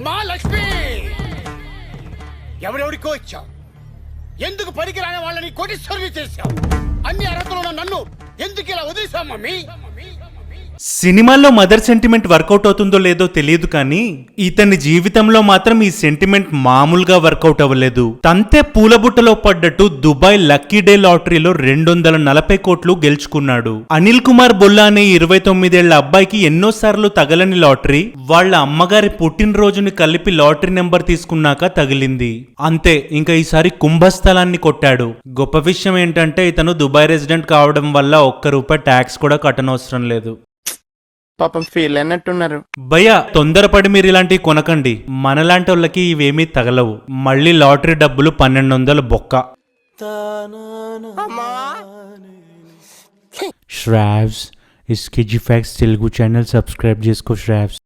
అమ్మా లక్ష్మి ఎవరెవరికో ఇచ్చావు? ఎందుకు పనికి రాని వాళ్ళని కోటీశ్వరుని చేశావు? అన్ని అర్హతలు ఉన్న నన్ను ఎందుకు ఇలా వదిలేశావు మమ్మీ? సినిమాల్లో మదర్ సెంటిమెంట్ వర్కౌట్ అవుతుందో లేదో తెలియదు కానీ ఇతని జీవితంలో మాత్రం ఈ సెంటిమెంట్ మామూలుగా వర్కౌట్ అవ్వలేదు. తంతే పూలబుట్టలో పడ్డట్టు దుబాయ్ లక్కీ డే లాటరీలో రెండు వందల నలభై కోట్లు గెలుచుకున్నాడు. అనిల్ కుమార్ బొల్లా అనే ఇరవై తొమ్మిదేళ్ళ అబ్బాయికి ఎన్నోసార్లు తగలని లాటరీ వాళ్ళ అమ్మగారి పుట్టినరోజుని కలిపి లాటరీ నెంబర్ తీసుకున్నాక తగిలింది. అంతే ఇంకా ఈసారి కుంభస్థలాన్ని కొట్టాడు. గొప్ప విషయం ఏంటంటే ఇతను దుబాయ్ రెసిడెంట్ కావడం వల్ల ఒక్క రూపాయి ట్యాక్స్ కూడా కట్టనవసరం లేదు. పాపం ఫీల్ అయినట్టున్నారు. భయ్య తొందరపడి మీరు ఇలాంటివి కొనకండి. మనలాంటి వాళ్ళకి ఇవేమీ తగలవు. మళ్ళీ లాటరీ డబ్బులు పన్నెండు వందలు బొక్క శ్రావ్స్ ఇస్ కిజీ ఫ్యాక్స్ తెలుగు ఛానల్ సబ్స్క్రైబ్ చేసుకో శ్రావ్స్.